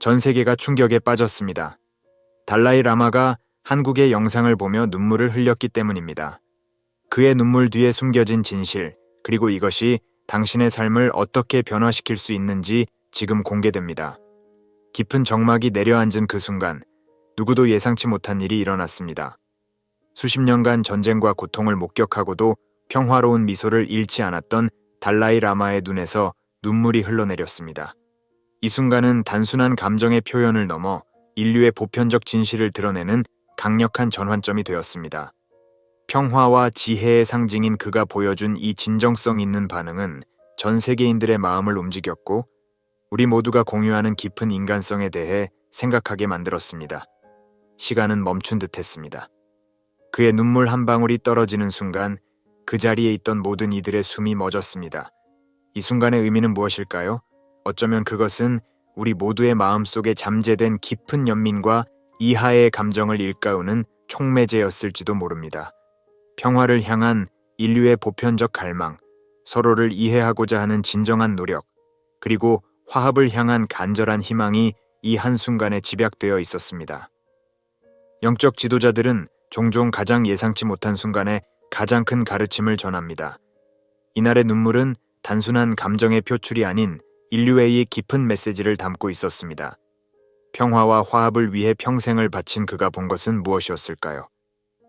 전 세계가 충격에 빠졌습니다. 달라이 라마가 한국의 영상을 보며 눈물을 흘렸기 때문입니다. 그의 눈물 뒤에 숨겨진 진실, 그리고 이것이 당신의 삶을 어떻게 변화시킬 수 있는지 지금 공개됩니다. 깊은 정막이 내려앉은 그 순간, 누구도 예상치 못한 일이 일어났습니다. 수십 년간 전쟁과 고통을 목격하고도 평화로운 미소를 잃지 않았던 달라이 라마의 눈에서 눈물이 흘러내렸습니다. 이 순간은 단순한 감정의 표현을 넘어 인류의 보편적 진실을 드러내는 강력한 전환점이 되었습니다. 평화와 지혜의 상징인 그가 보여준 이 진정성 있는 반응은 전 세계인들의 마음을 움직였고 우리 모두가 공유하는 깊은 인간성에 대해 생각하게 만들었습니다. 시간은 멈춘 듯 했습니다. 그의 눈물 한 방울이 떨어지는 순간 그 자리에 있던 모든 이들의 숨이 멎었습니다. 이 순간의 의미는 무엇일까요? 어쩌면 그것은 우리 모두의 마음속에 잠재된 깊은 연민과 이하의 감정을 일깨우는 촉매제였을지도 모릅니다. 평화를 향한 인류의 보편적 갈망, 서로를 이해하고자 하는 진정한 노력, 그리고 화합을 향한 간절한 희망이 이 한순간에 집약되어 있었습니다. 영적 지도자들은 종종 가장 예상치 못한 순간에 가장 큰 가르침을 전합니다. 이날의 눈물은 단순한 감정의 표출이 아닌 인류의 깊은 메시지를 담고 있었습니다. 평화와 화합을 위해 평생을 바친 그가 본 것은 무엇이었을까요?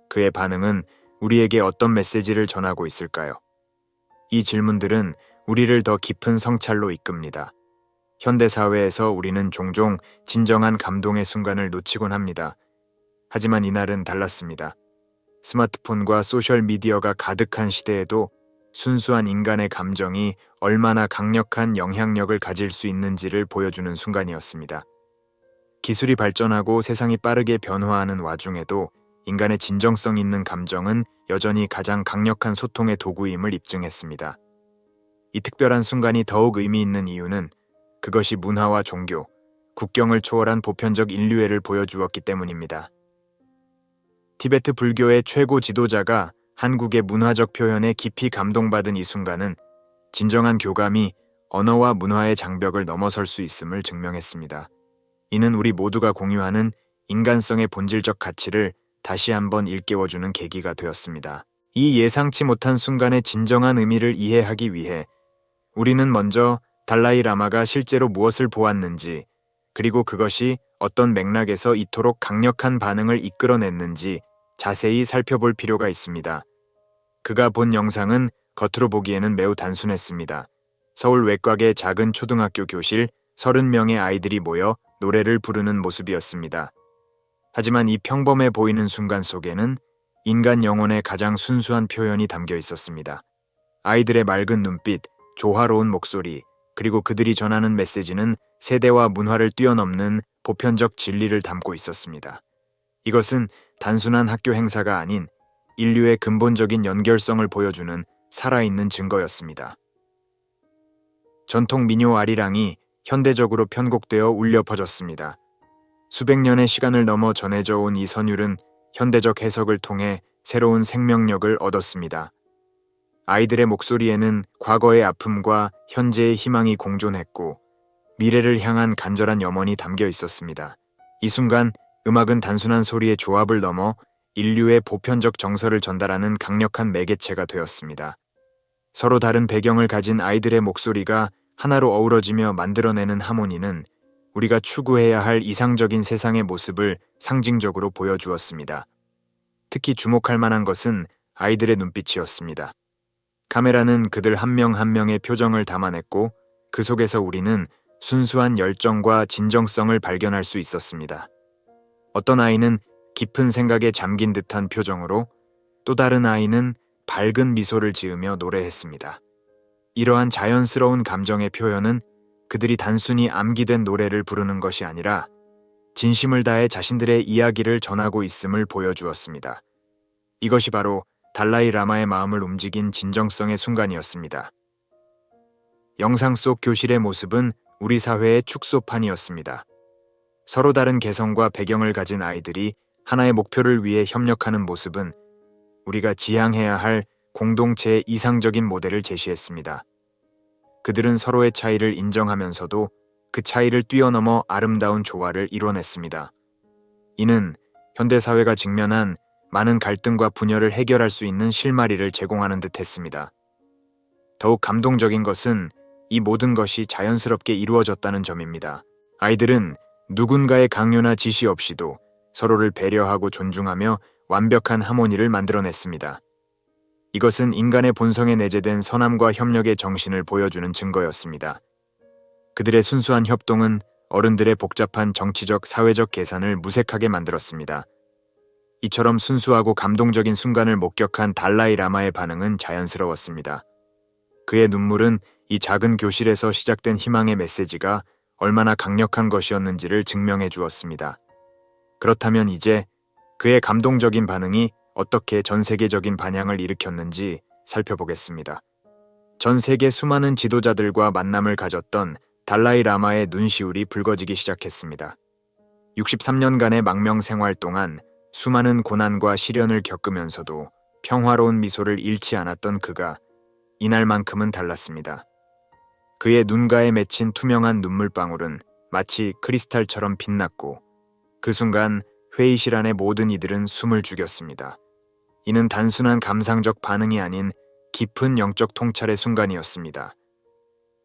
그의 반응은 우리에게 어떤 메시지를 전하고 있을까요? 이 질문들은 우리를 더 깊은 성찰로 이끕니다. 현대 사회에서 우리는 종종 진정한 감동의 순간을 놓치곤 합니다. 하지만 이날은 달랐습니다. 스마트폰과 소셜미디어가 가득한 시대에도 순수한 인간의 감정이 얼마나 강력한 영향력을 가질 수 있는지를 보여주는 순간이었습니다. 기술이 발전하고 세상이 빠르게 변화하는 와중에도 인간의 진정성 있는 감정은 여전히 가장 강력한 소통의 도구임을 입증했습니다. 이 특별한 순간이 더욱 의미 있는 이유는 그것이 문화와 종교, 국경을 초월한 보편적 인류애를 보여주었기 때문입니다. 티베트 불교의 최고 지도자가 한국의 문화적 표현에 깊이 감동받은 이 순간은 진정한 교감이 언어와 문화의 장벽을 넘어설 수 있음을 증명했습니다. 이는 우리 모두가 공유하는 인간성의 본질적 가치를 다시 한번 일깨워주는 계기가 되었습니다. 이 예상치 못한 순간의 진정한 의미를 이해하기 위해 우리는 먼저 달라이 라마가 실제로 무엇을 보았는지, 그리고 그것이 어떤 맥락에서 이토록 강력한 반응을 이끌어냈는지 자세히 살펴볼 필요가 있습니다. 그가 본 영상은 겉으로 보기에는 매우 단순했습니다. 서울 외곽의 작은 초등학교 교실 30명의 아이들이 모여 노래를 부르는 모습이었습니다. 하지만 이 평범해 보이는 순간 속에는 인간 영혼의 가장 순수한 표현이 담겨 있었습니다. 아이들의 맑은 눈빛, 조화로운 목소리, 그리고 그들이 전하는 메시지는 세대와 문화를 뛰어넘는 보편적 진리를 담고 있었습니다. 이것은 단순한 학교 행사가 아닌 인류의 근본적인 연결성을 보여주는 살아있는 증거였습니다. 전통 민요 아리랑이 현대적으로 편곡되어 울려 퍼졌습니다. 수백 년의 시간을 넘어 전해져 온 이 선율은 현대적 해석을 통해 새로운 생명력을 얻었습니다. 아이들의 목소리에는 과거의 아픔과 현재의 희망이 공존했고 미래를 향한 간절한 염원이 담겨 있었습니다. 이 순간 음악은 단순한 소리의 조합을 넘어 인류의 보편적 정서를 전달하는 강력한 매개체가 되었습니다. 서로 다른 배경을 가진 아이들의 목소리가 하나로 어우러지며 만들어내는 하모니는 우리가 추구해야 할 이상적인 세상의 모습을 상징적으로 보여주었습니다. 특히 주목할 만한 것은 아이들의 눈빛이었습니다. 카메라는 그들 한 명한 명의 표정을 담아냈고 그 속에서 우리는 순수한 열정과 진정성을 발견할 수 있었습니다. 어떤 아이는 깊은 생각에 잠긴 듯한 표정으로 또 다른 아이는 밝은 미소를 지으며 노래했습니다. 이러한 자연스러운 감정의 표현은 그들이 단순히 암기된 노래를 부르는 것이 아니라 진심을 다해 자신들의 이야기를 전하고 있음을 보여주었습니다. 이것이 바로 달라이 라마의 마음을 움직인 진정성의 순간이었습니다. 영상 속 교실의 모습은 우리 사회의 축소판이었습니다. 서로 다른 개성과 배경을 가진 아이들이 하나의 목표를 위해 협력하는 모습은 우리가 지향해야 할 공동체의 이상적인 모델을 제시했습니다. 그들은 서로의 차이를 인정하면서도 그 차이를 뛰어넘어 아름다운 조화를 이뤄냈습니다. 이는 현대사회가 직면한 많은 갈등과 분열을 해결할 수 있는 실마리를 제공하는 듯 했습니다. 더욱 감동적인 것은 이 모든 것이 자연스럽게 이루어졌다는 점입니다. 아이들은 누군가의 강요나 지시 없이도 서로를 배려하고 존중하며 완벽한 하모니를 만들어냈습니다. 이것은 인간의 본성에 내재된 선함과 협력의 정신을 보여주는 증거였습니다. 그들의 순수한 협동은 어른들의 복잡한 정치적, 사회적 계산을 무색하게 만들었습니다. 이처럼 순수하고 감동적인 순간을 목격한 달라이 라마의 반응은 자연스러웠습니다. 그의 눈물은 이 작은 교실에서 시작된 희망의 메시지가 얼마나 강력한 것이었는지를 증명해 주었습니다. 그렇다면 이제 그의 감동적인 반응이 어떻게 전 세계적인 반향을 일으켰는지 살펴보겠습니다. 전 세계 수많은 지도자들과 만남을 가졌던 달라이 라마의 눈시울이 붉어지기 시작했습니다. 63년간의 망명 생활 동안 수많은 고난과 시련을 겪으면서도 평화로운 미소를 잃지 않았던 그가 이날만큼은 달랐습니다. 그의 눈가에 맺힌 투명한 눈물방울은 마치 크리스탈처럼 빛났고 그 순간 회의실 안의 모든 이들은 숨을 죽였습니다. 이는 단순한 감상적 반응이 아닌 깊은 영적 통찰의 순간이었습니다.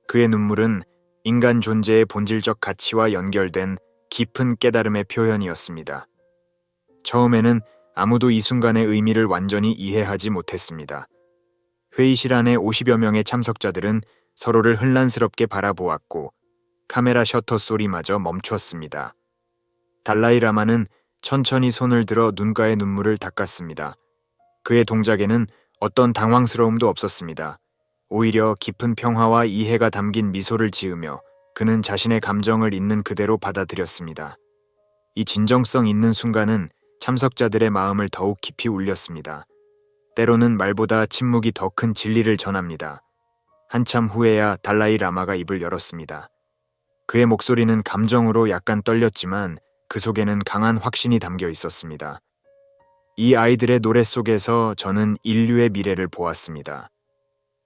그의 눈물은 인간 존재의 본질적 가치와 연결된 깊은 깨달음의 표현이었습니다. 처음에는 아무도 이 순간의 의미를 완전히 이해하지 못했습니다. 회의실 안에 50여 명의 참석자들은 서로를 혼란스럽게 바라보았고 카메라 셔터 소리마저 멈추었습니다. 달라이 라마는 천천히 손을 들어 눈가의 눈물을 닦았습니다. 그의 동작에는 어떤 당황스러움도 없었습니다. 오히려 깊은 평화와 이해가 담긴 미소를 지으며 그는 자신의 감정을 있는 그대로 받아들였습니다. 이 진정성 있는 순간은 참석자들의 마음을 더욱 깊이 울렸습니다. 때로는 말보다 침묵이 더 큰 진리를 전합니다. 한참 후에야 달라이 라마가 입을 열었습니다. 그의 목소리는 감정으로 약간 떨렸지만 그 속에는 강한 확신이 담겨 있었습니다. 이 아이들의 노래 속에서 저는 인류의 미래를 보았습니다.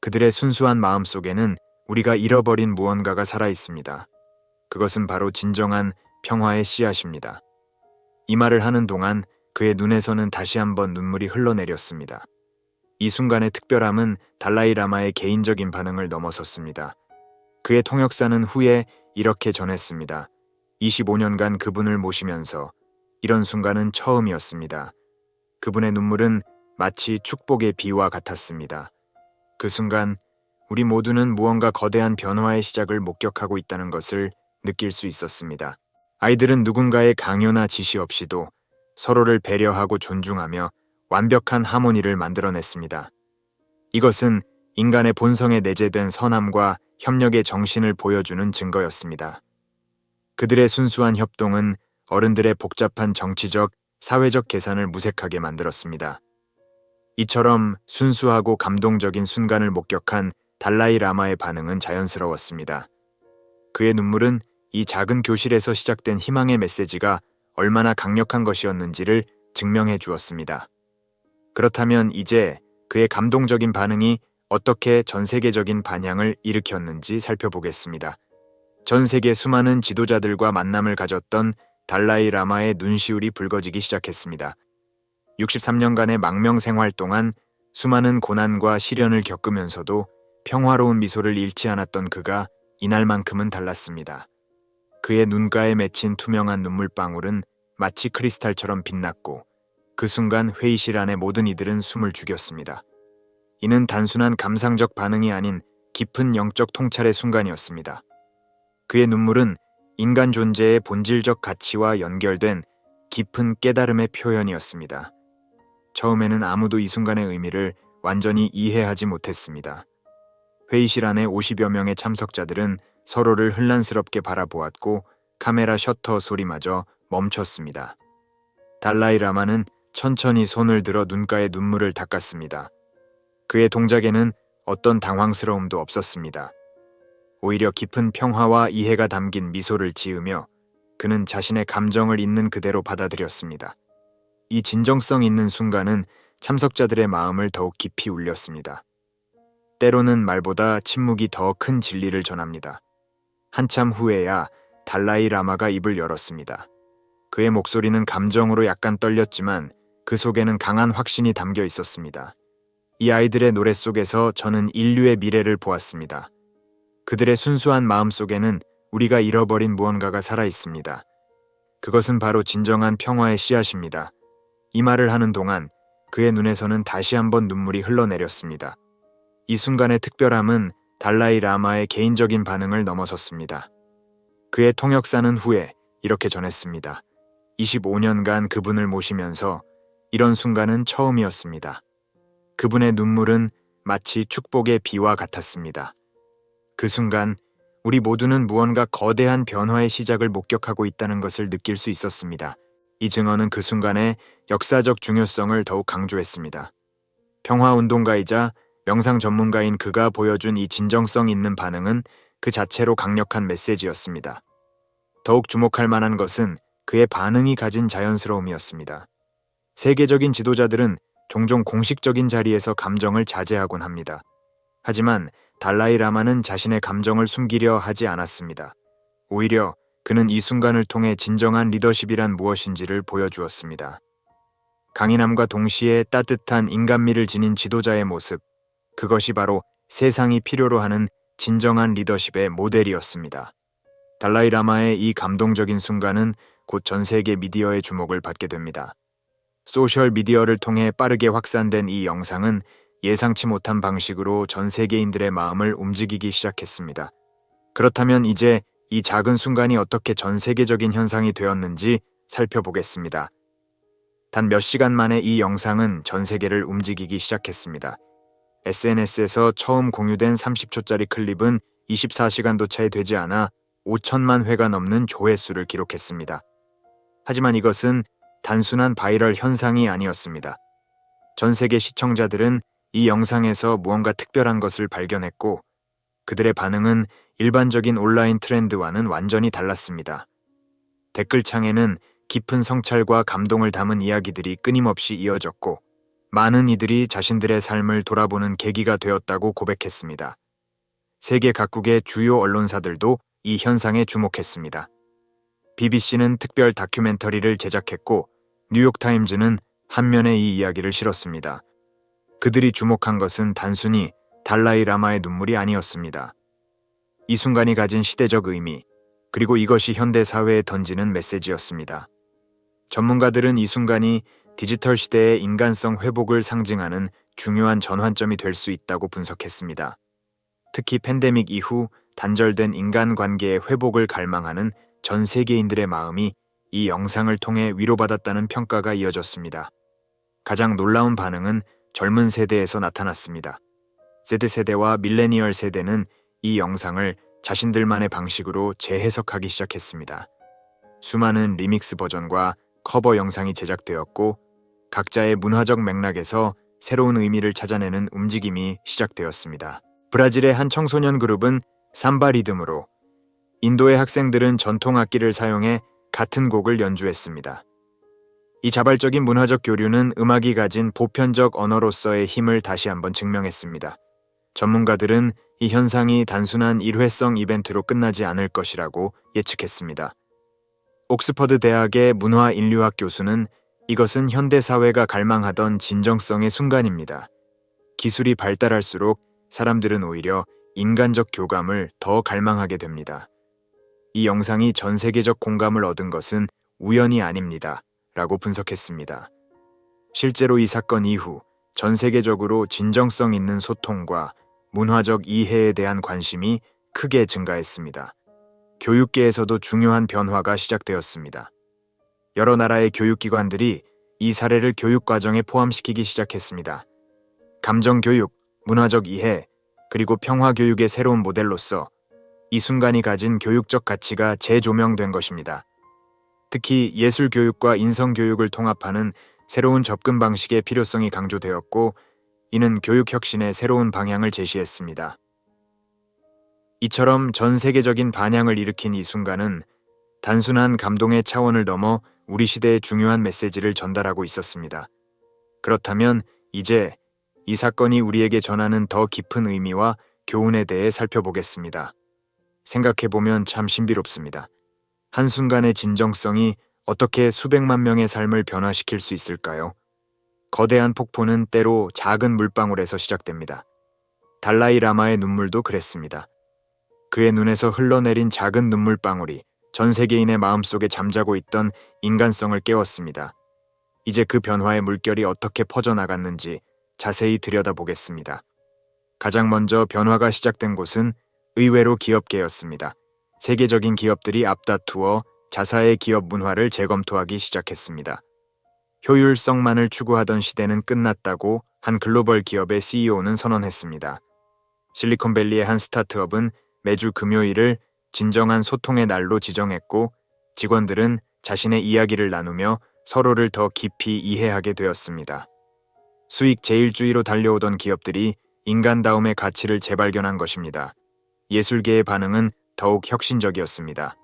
그들의 순수한 마음 속에는 우리가 잃어버린 무언가가 살아 있습니다. 그것은 바로 진정한 평화의 씨앗입니다. 이 말을 하는 동안 그의 눈에서는 다시 한번 눈물이 흘러내렸습니다. 이 순간의 특별함은 달라이 라마의 개인적인 반응을 넘어섰습니다. 그의 통역사는 후에 이렇게 전했습니다. 25년간 그분을 모시면서 이런 순간은 처음이었습니다. 그분의 눈물은 마치 축복의 비와 같았습니다. 그 순간 우리 모두는 무언가 거대한 변화의 시작을 목격하고 있다는 것을 느낄 수 있었습니다. 아이들은 누군가의 강요나 지시 없이도 서로를 배려하고 존중하며 완벽한 하모니를 만들어냈습니다. 이것은 인간의 본성에 내재된 선함과 협력의 정신을 보여주는 증거였습니다. 그들의 순수한 협동은 어른들의 복잡한 정치적, 사회적 계산을 무색하게 만들었습니다. 이처럼 순수하고 감동적인 순간을 목격한 달라이 라마의 반응은 자연스러웠습니다. 그의 눈물은 이 작은 교실에서 시작된 희망의 메시지가 얼마나 강력한 것이었는지를 증명해 주었습니다. 그렇다면 이제 그의 감동적인 반응이 어떻게 전 세계적인 반향을 일으켰는지 살펴보겠습니다. 전 세계 수많은 지도자들과 만남을 가졌던 달라이 라마의 눈시울이 붉어지기 시작했습니다. 63년간의 망명 생활 동안 수많은 고난과 시련을 겪으면서도 평화로운 미소를 잃지 않았던 그가 이날만큼은 달랐습니다. 그의 눈가에 맺힌 투명한 눈물방울은 마치 크리스탈처럼 빛났고 그 순간 회의실 안의 모든 이들은 숨을 죽였습니다. 이는 단순한 감상적 반응이 아닌 깊은 영적 통찰의 순간이었습니다. 그의 눈물은 인간 존재의 본질적 가치와 연결된 깊은 깨달음의 표현이었습니다. 처음에는 아무도 이 순간의 의미를 완전히 이해하지 못했습니다. 회의실 안에 50여 명의 참석자들은 서로를 혼란스럽게 바라보았고 카메라 셔터 소리마저 멈췄습니다. 달라이 라마는 천천히 손을 들어 눈가에 눈물을 닦았습니다. 그의 동작에는 어떤 당황스러움도 없었습니다. 오히려 깊은 평화와 이해가 담긴 미소를 지으며 그는 자신의 감정을 있는 그대로 받아들였습니다. 이 진정성 있는 순간은 참석자들의 마음을 더욱 깊이 울렸습니다. 때로는 말보다 침묵이 더 큰 진리를 전합니다. 한참 후에야 달라이 라마가 입을 열었습니다. 그의 목소리는 감정으로 약간 떨렸지만 그 속에는 강한 확신이 담겨 있었습니다. 이 아이들의 노래 속에서 저는 인류의 미래를 보았습니다. 그들의 순수한 마음 속에는 우리가 잃어버린 무언가가 살아 있습니다. 그것은 바로 진정한 평화의 씨앗입니다. 이 말을 하는 동안 그의 눈에서는 다시 한번 눈물이 흘러내렸습니다. 이 순간의 특별함은 달라이 라마의 개인적인 반응을 넘어섰습니다. 그의 통역사는 후에 이렇게 전했습니다. 25년간 그분을 모시면서 이런 순간은 처음이었습니다. 그분의 눈물은 마치 축복의 비와 같았습니다. 그 순간 우리 모두는 무언가 거대한 변화의 시작을 목격하고 있다는 것을 느낄 수 있었습니다. 이 증언은 그 순간의 역사적 중요성을 더욱 강조했습니다. 평화 운동가이자 명상 전문가인 그가 보여준 이 진정성 있는 반응은 그 자체로 강력한 메시지였습니다. 더욱 주목할 만한 것은 그의 반응이 가진 자연스러움이었습니다. 세계적인 지도자들은 종종 공식적인 자리에서 감정을 자제하곤 합니다. 하지만 달라이 라마는 자신의 감정을 숨기려 하지 않았습니다. 오히려 그는 이 순간을 통해 진정한 리더십이란 무엇인지를 보여주었습니다. 강인함과 동시에 따뜻한 인간미를 지닌 지도자의 모습, 그것이 바로 세상이 필요로 하는 진정한 리더십의 모델이었습니다. 달라이 라마의 이 감동적인 순간은 곧 전 세계 미디어의 주목을 받게 됩니다. 소셜 미디어를 통해 빠르게 확산된 이 영상은 예상치 못한 방식으로 전 세계인들의 마음을 움직이기 시작했습니다. 그렇다면 이제 이 작은 순간이 어떻게 전 세계적인 현상이 되었는지 살펴보겠습니다. 단 몇 시간 만에 이 영상은 전 세계를 움직이기 시작했습니다. SNS에서 처음 공유된 30초짜리 클립은 24시간도 채 되지 않아 5천만 회가 넘는 조회수를 기록했습니다. 하지만 이것은 단순한 바이럴 현상이 아니었습니다. 전 세계 시청자들은 이 영상에서 무언가 특별한 것을 발견했고 그들의 반응은 일반적인 온라인 트렌드와는 완전히 달랐습니다. 댓글창에는 깊은 성찰과 감동을 담은 이야기들이 끊임없이 이어졌고 많은 이들이 자신들의 삶을 돌아보는 계기가 되었다고 고백했습니다. 세계 각국의 주요 언론사들도 이 현상에 주목했습니다. BBC는 특별 다큐멘터리를 제작했고 뉴욕타임즈는 한면에 이 이야기를 실었습니다. 그들이 주목한 것은 단순히 달라이 라마의 눈물이 아니었습니다. 이 순간이 가진 시대적 의미, 그리고 이것이 현대 사회에 던지는 메시지였습니다. 전문가들은 이 순간이 디지털 시대의 인간성 회복을 상징하는 중요한 전환점이 될 수 있다고 분석했습니다. 특히 팬데믹 이후 단절된 인간관계의 회복을 갈망하는 전 세계인들의 마음이 이 영상을 통해 위로받았다는 평가가 이어졌습니다. 가장 놀라운 반응은 젊은 세대에서 나타났습니다. Z세대와 밀레니얼 세대는 이 영상을 자신들만의 방식으로 재해석하기 시작했습니다. 수많은 리믹스 버전과 커버 영상이 제작되었고 각자의 문화적 맥락에서 새로운 의미를 찾아내는 움직임이 시작되었습니다. 브라질의 한 청소년 그룹은 삼바 리듬으로 인도의 학생들은 전통 악기를 사용해 같은 곡을 연주했습니다. 이 자발적인 문화적 교류는 음악이 가진 보편적 언어로서의 힘을 다시 한번 증명했습니다. 전문가들은 이 현상이 단순한 일회성 이벤트로 끝나지 않을 것이라고 예측했습니다. 옥스퍼드 대학의 문화 인류학 교수는 이것은 현대 사회가 갈망하던 진정성의 순간입니다. 기술이 발달할수록 사람들은 오히려 인간적 교감을 더 갈망하게 됩니다. 이 영상이 전 세계적 공감을 얻은 것은 우연이 아닙니다. 라고 분석했습니다. 실제로 이 사건 이후 전 세계적으로 진정성 있는 소통과 문화적 이해에 대한 관심이 크게 증가했습니다. 교육계에서도 중요한 변화가 시작되었습니다. 여러 나라의 교육기관들이 이 사례를 교육과정에 포함시키기 시작했습니다. 감정교육, 문화적 이해, 그리고 평화교육의 새로운 모델로서 이 순간이 가진 교육적 가치가 재조명된 것입니다. 특히 예술 교육과 인성 교육을 통합하는 새로운 접근 방식의 필요성이 강조되었고, 이는 교육 혁신의 새로운 방향을 제시했습니다. 이처럼 전 세계적인 반향을 일으킨 이 순간은 단순한 감동의 차원을 넘어 우리 시대의 중요한 메시지를 전달하고 있었습니다. 그렇다면 이제 이 사건이 우리에게 전하는 더 깊은 의미와 교훈에 대해 살펴보겠습니다. 생각해보면 참 신비롭습니다. 한순간의 진정성이 어떻게 수백만 명의 삶을 변화시킬 수 있을까요? 거대한 폭포는 때로 작은 물방울에서 시작됩니다. 달라이 라마의 눈물도 그랬습니다. 그의 눈에서 흘러내린 작은 눈물방울이 전 세계인의 마음속에 잠자고 있던 인간성을 깨웠습니다. 이제 그 변화의 물결이 어떻게 퍼져나갔는지 자세히 들여다보겠습니다. 가장 먼저 변화가 시작된 곳은 의외로 기업계였습니다. 세계적인 기업들이 앞다투어 자사의 기업 문화를 재검토하기 시작했습니다. 효율성만을 추구하던 시대는 끝났다고 한 글로벌 기업의 CEO는 선언했습니다. 실리콘밸리의 한 스타트업은 매주 금요일을 진정한 소통의 날로 지정했고 직원들은 자신의 이야기를 나누며 서로를 더 깊이 이해하게 되었습니다. 수익 제일주의로 달려오던 기업들이 인간다움의 가치를 재발견한 것입니다. 예술계의 반응은 더욱 혁신적이었습니다.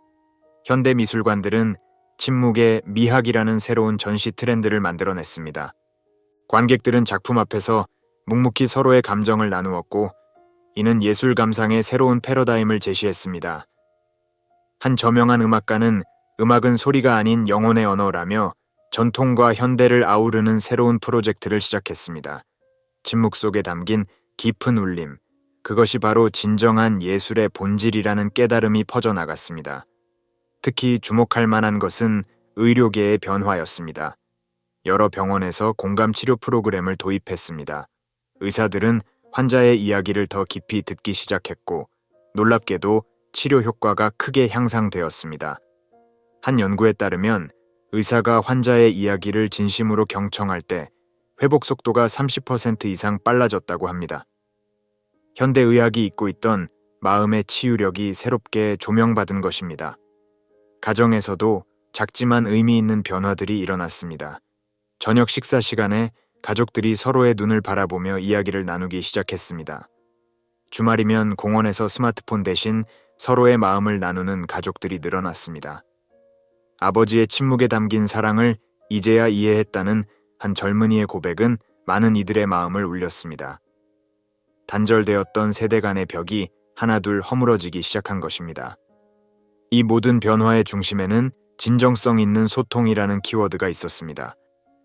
현대 미술관들은 침묵의 미학이라는 새로운 전시 트렌드를 만들어냈습니다. 관객들은 작품 앞에서 묵묵히 서로의 감정을 나누었고 이는 예술 감상의 새로운 패러다임을 제시했습니다. 한 저명한 음악가는 음악은 소리가 아닌 영혼의 언어라며 전통과 현대를 아우르는 새로운 프로젝트를 시작했습니다. 침묵 속에 담긴 깊은 울림, 그것이 바로 진정한 예술의 본질이라는 깨달음이 퍼져나갔습니다. 특히 주목할 만한 것은 의료계의 변화였습니다. 여러 병원에서 공감 치료 프로그램을 도입했습니다. 의사들은 환자의 이야기를 더 깊이 듣기 시작했고, 놀랍게도 치료 효과가 크게 향상되었습니다. 한 연구에 따르면 의사가 환자의 이야기를 진심으로 경청할 때 회복 속도가 30% 이상 빨라졌다고 합니다. 현대의학이 잇고 있던 마음의 치유력이 새롭게 조명받은 것입니다. 가정에서도 작지만 의미 있는 변화들이 일어났습니다. 저녁 식사 시간에 가족들이 서로의 눈을 바라보며 이야기를 나누기 시작했습니다. 주말이면 공원에서 스마트폰 대신 서로의 마음을 나누는 가족들이 늘어났습니다. 아버지의 침묵에 담긴 사랑을 이제야 이해했다는 한 젊은이의 고백은 많은 이들의 마음을 울렸습니다. 단절되었던 세대 간의 벽이 하나둘 허물어지기 시작한 것입니다. 이 모든 변화의 중심에는 진정성 있는 소통이라는 키워드가 있었습니다.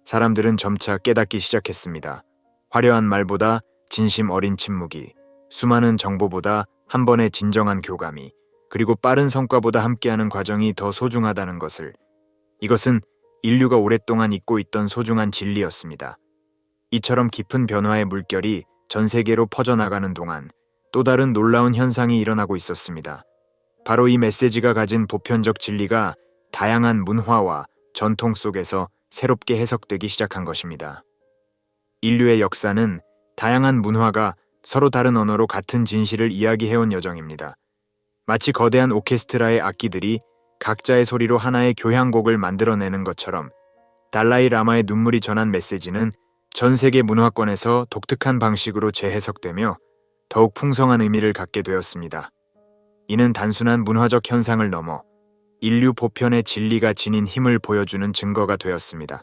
사람들은 점차 깨닫기 시작했습니다. 화려한 말보다 진심 어린 침묵이, 수많은 정보보다 한 번의 진정한 교감이, 그리고 빠른 성과보다 함께하는 과정이 더 소중하다는 것을, 이것은 인류가 오랫동안 잊고 있던 소중한 진리였습니다. 이처럼 깊은 변화의 물결이 전 세계로 퍼져나가는 동안 또 다른 놀라운 현상이 일어나고 있었습니다. 바로 이 메시지가 가진 보편적 진리가 다양한 문화와 전통 속에서 새롭게 해석되기 시작한 것입니다. 인류의 역사는 다양한 문화가 서로 다른 언어로 같은 진실을 이야기해온 여정입니다. 마치 거대한 오케스트라의 악기들이 각자의 소리로 하나의 교향곡을 만들어내는 것처럼 달라이 라마의 눈물이 전한 메시지는 전 세계 문화권에서 독특한 방식으로 재해석되며 더욱 풍성한 의미를 갖게 되었습니다. 이는 단순한 문화적 현상을 넘어 인류 보편의 진리가 지닌 힘을 보여주는 증거가 되었습니다.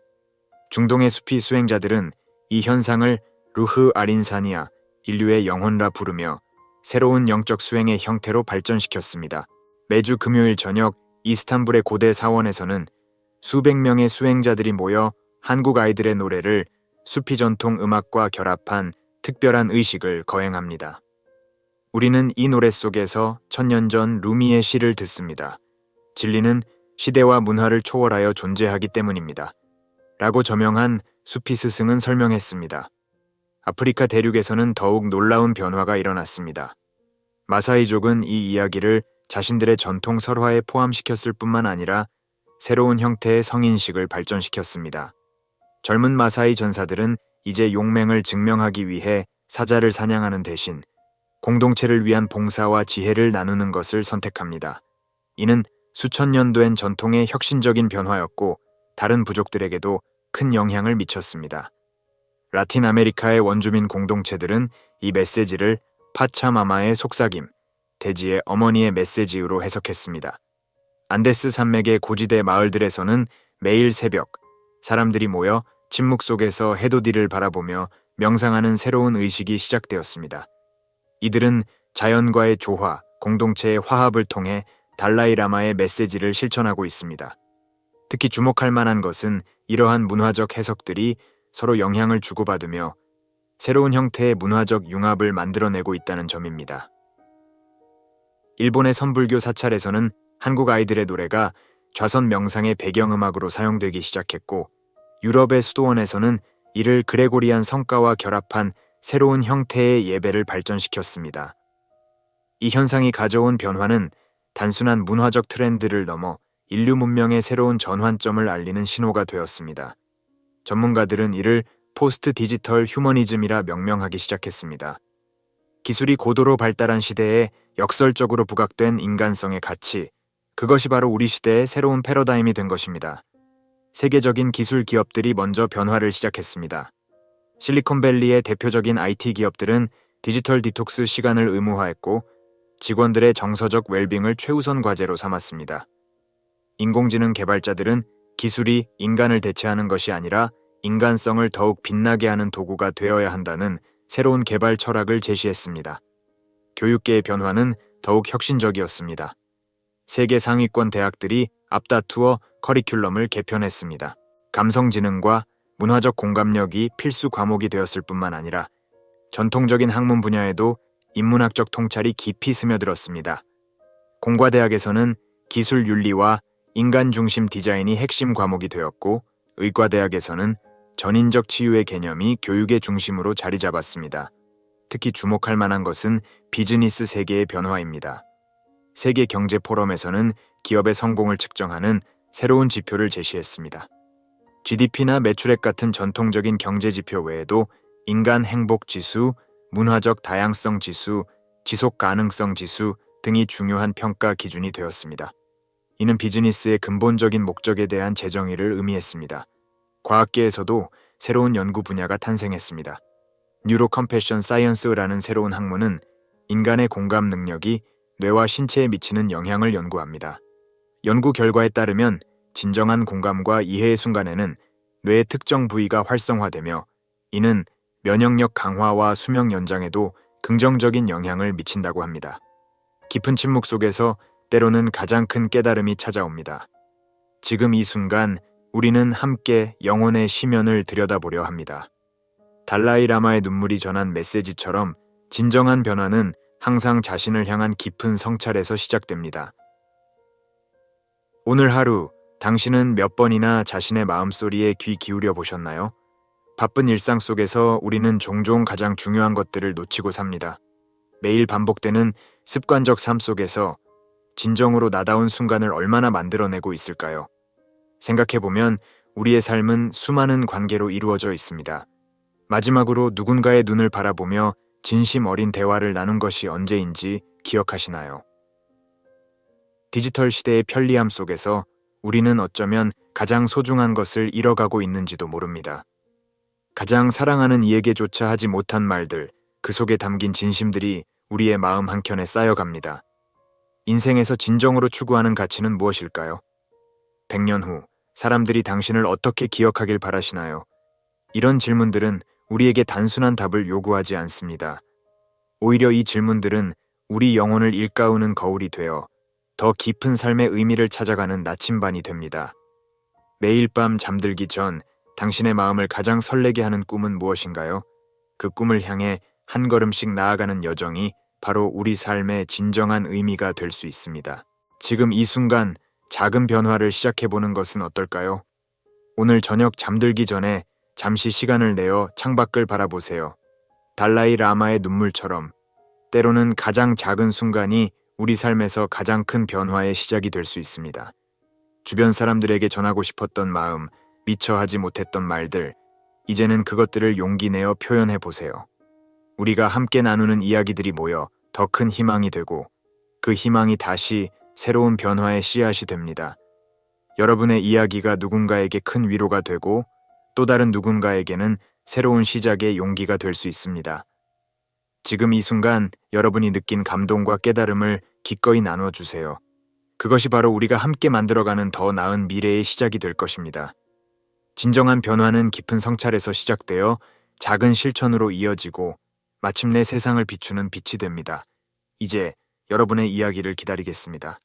중동의 수피 수행자들은 이 현상을 루흐 아린사니아, 인류의 영혼라 부르며 새로운 영적 수행의 형태로 발전시켰습니다. 매주 금요일 저녁 이스탄불의 고대 사원에서는 수백 명의 수행자들이 모여 한국 아이들의 노래를 수피 전통 음악과 결합한 특별한 의식을 거행합니다. 우리는 이 노래 속에서 천년 전 루미의 시를 듣습니다. 진리는 시대와 문화를 초월하여 존재하기 때문입니다. 라고 저명한 수피 스승은 설명했습니다. 아프리카 대륙에서는 더욱 놀라운 변화가 일어났습니다. 마사이족은 이 이야기를 자신들의 전통 설화에 포함시켰을 뿐만 아니라 새로운 형태의 성인식을 발전시켰습니다. 젊은 마사이 전사들은 이제 용맹을 증명하기 위해 사자를 사냥하는 대신 공동체를 위한 봉사와 지혜를 나누는 것을 선택합니다. 이는 수천 년 된 전통의 혁신적인 변화였고 다른 부족들에게도 큰 영향을 미쳤습니다. 라틴 아메리카의 원주민 공동체들은 이 메시지를 파차마마의 속삭임, 대지의 어머니의 메시지로 해석했습니다. 안데스 산맥의 고지대 마을들에서는 매일 새벽 사람들이 모여 침묵 속에서 해돋이를 바라보며 명상하는 새로운 의식이 시작되었습니다. 이들은 자연과의 조화, 공동체의 화합을 통해 달라이 라마의 메시지를 실천하고 있습니다. 특히 주목할 만한 것은 이러한 문화적 해석들이 서로 영향을 주고받으며 새로운 형태의 문화적 융합을 만들어내고 있다는 점입니다. 일본의 선불교 사찰에서는 한국 아이들의 노래가 좌선 명상의 배경음악으로 사용되기 시작했고 유럽의 수도원에서는 이를 그레고리안 성가와 결합한 새로운 형태의 예배를 발전시켰습니다. 이 현상이 가져온 변화는 단순한 문화적 트렌드를 넘어 인류 문명의 새로운 전환점을 알리는 신호가 되었습니다. 전문가들은 이를 포스트 디지털 휴머니즘이라 명명하기 시작했습니다. 기술이 고도로 발달한 시대에 역설적으로 부각된 인간성의 가치, 그것이 바로 우리 시대의 새로운 패러다임이 된 것입니다. 세계적인 기술 기업들이 먼저 변화를 시작했습니다. 실리콘밸리의 대표적인 IT 기업들은 디지털 디톡스 시간을 의무화했고 직원들의 정서적 웰빙을 최우선 과제로 삼았습니다. 인공지능 개발자들은 기술이 인간을 대체하는 것이 아니라 인간성을 더욱 빛나게 하는 도구가 되어야 한다는 새로운 개발 철학을 제시했습니다. 교육계의 변화는 더욱 혁신적이었습니다. 세계 상위권 대학들이 앞다투어 커리큘럼을 개편했습니다. 감성지능과 문화적 공감력이 필수 과목이 되었을 뿐만 아니라 전통적인 학문 분야에도 인문학적 통찰이 깊이 스며들었습니다. 공과대학에서는 기술 윤리와 인간 중심 디자인이 핵심 과목이 되었고 의과대학에서는 전인적 치유의 개념이 교육의 중심으로 자리 잡았습니다. 특히 주목할 만한 것은 비즈니스 세계의 변화입니다. 세계 경제 포럼에서는 기업의 성공을 측정하는 새로운 지표를 제시했습니다. GDP나 매출액 같은 전통적인 경제 지표 외에도 인간 행복 지수, 문화적 다양성 지수, 지속 가능성 지수 등이 중요한 평가 기준이 되었습니다. 이는 비즈니스의 근본적인 목적에 대한 재정의를 의미했습니다. 과학계에서도 새로운 연구 분야가 탄생했습니다. 뉴로 컴패션 사이언스라는 새로운 학문은 인간의 공감 능력이 뇌와 신체에 미치는 영향을 연구합니다. 연구 결과에 따르면 진정한 공감과 이해의 순간에는 뇌의 특정 부위가 활성화되며 이는 면역력 강화와 수명 연장에도 긍정적인 영향을 미친다고 합니다. 깊은 침묵 속에서 때로는 가장 큰 깨달음이 찾아옵니다. 지금 이 순간 우리는 함께 영혼의 시면을 들여다보려 합니다. 달라이 라마의 눈물이 전한 메시지처럼 진정한 변화는 항상 자신을 향한 깊은 성찰에서 시작됩니다. 오늘 하루 당신은 몇 번이나 자신의 마음소리에 귀 기울여 보셨나요? 바쁜 일상 속에서 우리는 종종 가장 중요한 것들을 놓치고 삽니다. 매일 반복되는 습관적 삶 속에서 진정으로 나다운 순간을 얼마나 만들어내고 있을까요? 생각해보면 우리의 삶은 수많은 관계로 이루어져 있습니다. 마지막으로 누군가의 눈을 바라보며 진심 어린 대화를 나눈 것이 언제인지 기억하시나요? 디지털 시대의 편리함 속에서 우리는 어쩌면 가장 소중한 것을 잃어가고 있는지도 모릅니다. 가장 사랑하는 이에게조차 하지 못한 말들, 그 속에 담긴 진심들이 우리의 마음 한켠에 쌓여갑니다. 인생에서 진정으로 추구하는 가치는 무엇일까요? 100년 후 사람들이 당신을 어떻게 기억하길 바라시나요? 이런 질문들은 우리에게 단순한 답을 요구하지 않습니다. 오히려 이 질문들은 우리 영혼을 일가우는 거울이 되어 더 깊은 삶의 의미를 찾아가는 나침반이 됩니다. 매일 밤 잠들기 전 당신의 마음을 가장 설레게 하는 꿈은 무엇인가요? 그 꿈을 향해 한 걸음씩 나아가는 여정이 바로 우리 삶의 진정한 의미가 될 수 있습니다. 지금 이 순간 작은 변화를 시작해보는 것은 어떨까요? 오늘 저녁 잠들기 전에 잠시 시간을 내어 창밖을 바라보세요. 달라이 라마의 눈물처럼 때로는 가장 작은 순간이 우리 삶에서 가장 큰 변화의 시작이 될 수 있습니다. 주변 사람들에게 전하고 싶었던 마음, 미처 하지 못했던 말들, 이제는 그것들을 용기 내어 표현해 보세요. 우리가 함께 나누는 이야기들이 모여 더 큰 희망이 되고 그 희망이 다시 새로운 변화의 씨앗이 됩니다. 여러분의 이야기가 누군가에게 큰 위로가 되고 또 다른 누군가에게는 새로운 시작의 용기가 될 수 있습니다. 지금 이 순간 여러분이 느낀 감동과 깨달음을 기꺼이 나눠주세요. 그것이 바로 우리가 함께 만들어가는 더 나은 미래의 시작이 될 것입니다. 진정한 변화는 깊은 성찰에서 시작되어 작은 실천으로 이어지고 마침내 세상을 비추는 빛이 됩니다. 이제 여러분의 이야기를 기다리겠습니다.